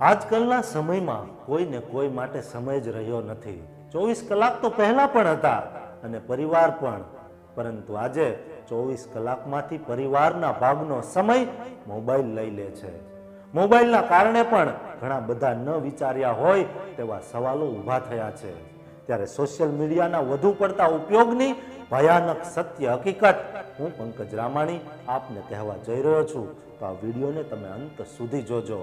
આજકાલના સમયમાં કોઈને કોઈ માટે સમય જ રહ્યો નથી. ચોવીસ કલાક તો પહેલા પણ હતા અને પરિવાર પણ. પરંતુ આજે ચોવીસ કલાકમાંથી પરિવારના ભાગનો સમય મોબાઈલ લઈ લે છે. મોબાઈલના કારણે પણ ઘણા બધા ન વિચાર્યા હોય તેવા સવાલો ઊભા થયા છે. ત્યારે સોશિયલ મીડિયાના વધુ પડતા ઉપયોગની ભયાનક સત્ય હકીકત હું પંકજ રામાણી આપને કહેવા જઈ રહ્યો છું. તો આ વિડીયોને તમે અંત સુધી જોજો.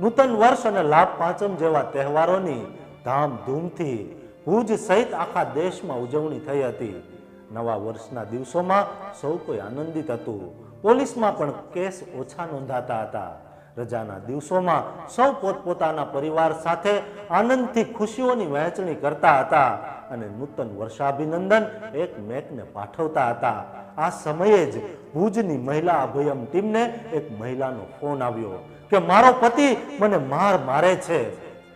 નૂતન વર્ષ અને લાભ પાંચમ જેવા તહેવારોની ધામધૂમથી ભુજ સહિત આખા દેશમાં ઉજવણી થઈ હતી. નવા વર્ષના દિવસોમાં સૌ કોઈ આનંદિત હતું. પોલીસમાં પણ કેસ ઓછા નોંધાતા હતા. રજાના દિવસોમાં સૌ પોતપોતાના પરિવાર સાથે આનંદથી ખુશીઓની વહેંચણી કરતા હતા અને નૂતન વર્ષાભિનંદન એક મેકને પાઠવતા હતા. આ સમયે જ ભુજની મહિલા અભયમ ટીમને એક મહિલાનો ફોન આવ્યો કે, મારો પતિ મને માર મારે છે.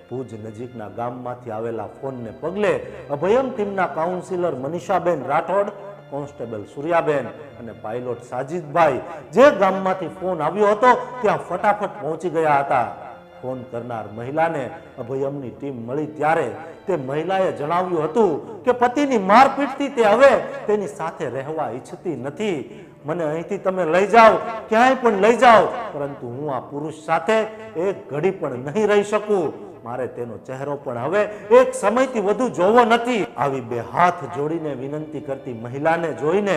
ભુજ નજીકના ગામમાંથી આવેલા ફોનને પગલે અભયમ ટીમના કાઉન્સિલર મનીષાબેન રાઠોડ કોન્સ્ટેબલ સૂર્યાબેન અને પાયલોટ સાજીદભાઈ જે ગામમાંથી ફોન આવ્યો હતો, ત્યાં ફટાફટ પહોંચી ગયા હતા. ફોન કરનાર મહિલાને અભયમની ટીમ મળી ત્યારે તે મહિલાએ જણાવ્યું હતું કે પતિની મારપીટથી તે હવે તેની સાથે રહેવા ઈચ્છતી નથી. મને અહીંથી તમે લઈ જાઓ, ક્યાંય પણ લઈ જાઓ, પરંતુ હું આ પુરુષ સાથે એક ઘડી પણ નહીં રહી શકું. મારે તેનો ચહેરો પણ હવે એક સમયથી વધુ જોવો નથી. આવી બે હાથ જોડીને વિનંતી કરતી મહિલાને જોઈને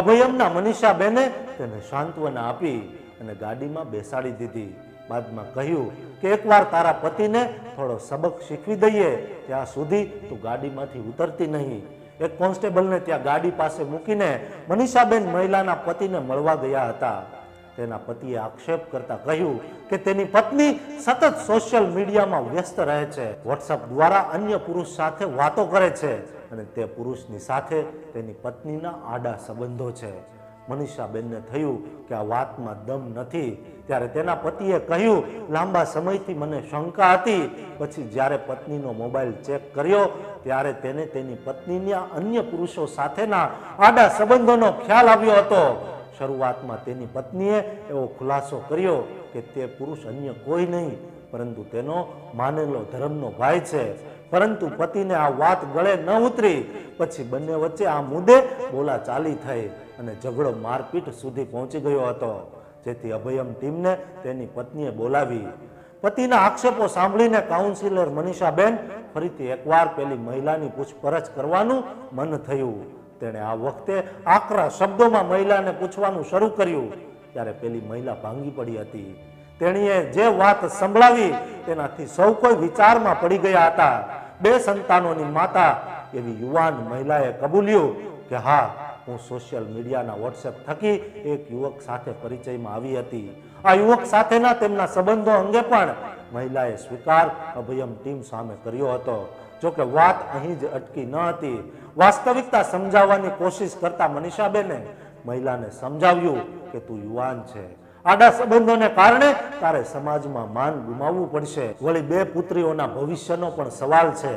અભયમના મનીષાબેને તેને સાંત્વના આપી અને ગાડીમાં બેસાડી દીધી. બાદમાં કહ્યું કે એકવાર તારા પતિને થોડો સબક શીખવી દઈએ, ત્યાં સુધી તું ગાડીમાંથી ઉતરતી નહીં. એક કોન્સ્ટેબલને ત્યાં ગાડી પાસે મૂકીને મનીષાબેન મહિલાના પતિને મળવા ગયા હતા. તેના પતિએ આક્ષેપ કરતા કહ્યું કે તેની પત્ની સતત સોશિયલ મીડિયામાં વ્યસ્ત રહે છે. વોટ્સઅપ દ્વારા અન્ય પુરુષ સાથે વાતો કરે છે અને તે પુરુષની સાથે તેની પત્નીના આડા સંબંધો છે. મનીષાબેનને થયું કે આ વાતમાં દમ નથી. ત્યારે તેના પતિએ કહ્યું, લાંબા સમયથી મને શંકા હતી. પછી જ્યારે પત્નીનો મોબાઈલ ચેક કર્યો, ત્યારે તેને તેની પત્નીના અન્ય પુરુષો સાથેના આડા સંબંધોનો ખ્યાલ આવ્યો હતો. શરૂઆતમાં તેની પત્નીએ એવો ખુલાસો કર્યો કે તે પુરુષ અન્ય કોઈ નહીં, પરંતુ તેનો માનેલો ધર્મનો ભાઈ છે. પરંતુ પતિને આ વાત ગળે ન ઉતરી. પછી બંને વચ્ચે આ મુદ્દે બોલા ચાલી થઈ અને ઝઘડો મારપીટ સુધી પહોંચી ગયો હતો, જેથી અભયમ ટીમને તેની પત્નીએ બોલાવી. પતિના આક્ષેપો સાંભળીને કાઉન્સિલર મનીષાબેન ફરીથી એકવાર પેલી મહિલાની પૂછપરછ કરવાનું મન થયું. તેણે આ વખતે આકરા શબ્દોમાં મહિલાને પૂછવાનું શરૂ કર્યું. ત્યારે પેલી મહિલા ભાંગી પડી હતી. તેણીએ જે વાત સંભળાવી, તેનાથી સૌ કોઈ વિચારમાં પડી ગયા હતા. બે સંતાનોની માતા એવી યુવાન મહિલાએ કબૂલ્યું કે હા હું સોશિયલ મીડિયાના વોટ્સએપ થકી એક યુવક સાથે પરિચયમાં આવી હતી. આ યુવક સાથેના તેમના સંબંધો અંગે પણ મહિલાએ સ્વીકાર અભયમ ટીમ સામે કર્યો હતો. જોકે વાત અહીં જ અટકી ન હતી. વાસ્તવિકતા સમજાવવાની કોશિશ કરતા મનીષાબેને મહિલાને સમજાવ્યું કે તું યુવાન છે. આડા સંબંધોને કારણે તારે સમાજમાં માન ગુમાવવું પડશે. વળી બે પુત્રીઓના ભવિષ્યનો પણ સવાલ છે.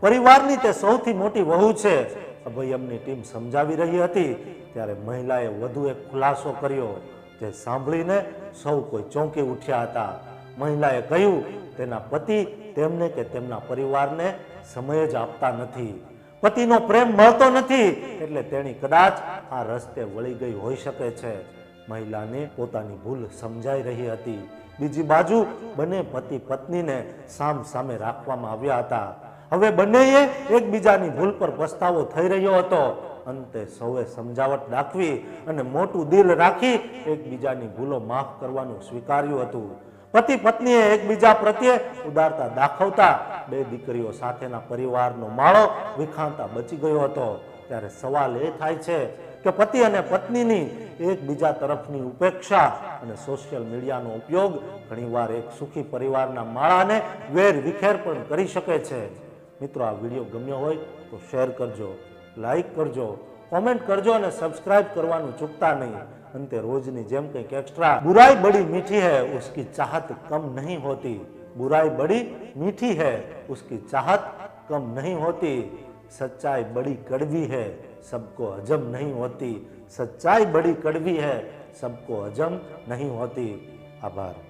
પરિવારની તે સૌથી મોટી વહુ છે. અભયમની ટીમ સમજાવી રહી હતી, ત્યારે મહિલાએ વધુ એક ખુલાસો કર્યો જે સાંભળીને સૌ કોઈ ચોંકી ઉઠ્યા હતા. મહિલાએ કહ્યું, તેના પતિ તેમને કે તેમના પરિવારને સમય જ આપતા નથી. પતિનો પ્રેમ મળતો નથી, એટલે તેણી કદાચ આ રસ્તે વળી ગઈ હોઈ શકે છે. મહિલાને પોતાની ભૂલ સમજાઈ રહી હતી. બીજી બાજુ બંને પતિ પત્નીને સામ સામે રાખવામાં આવ્યા હતા. હવે બંનેએ એકબીજાની ભૂલ પર પસ્તાવો થઈ રહ્યો હતો. અંતે સૌએ સમજાવટ દાખવી અને મોટું દિલ રાખી એકબીજાની ભૂલો માફ કરવાનું સ્વીકાર્યું હતું. પતિ પત્નીએ એકબીજા પ્રત્યે ઉદારતા દાખવતા બે દીકરીઓ સાથેના પરિવારનો માળો વિખાંતા બચી ગયો હતો. ત્યારે સવાલ એ થાય છે કે પતિ અને પત્નીની એકબીજા તરફની ઉપેક્ષા અને સોશિયલ મીડિયાનો ઉપયોગ ઘણીવાર એક સુખી પરિવારના માળાને વેર વિખેર પણ કરી શકે છે. મિત્રો આ વિડીયો ગમ્યો હોય તો શેર કરજો લાઈક કરજો કોમેન્ટ કરજો અને સબસ્ક્રાઇબ કરવાનું ચૂકતા નહીં અંતે રોજની જેમ કંઈક એક્સ્ટ્રા બુરાઈ બડી મીઠી है उसकी चाहत कम नहीं होती बुराई बड़ी मीठी है उसकी चाहत कम नहीं होती सच्चाई बड़ी कड़वी है सबको हजम नहीं होती सच्चाई बड़ी कड़वी है सबको हजम नहीं होती आभार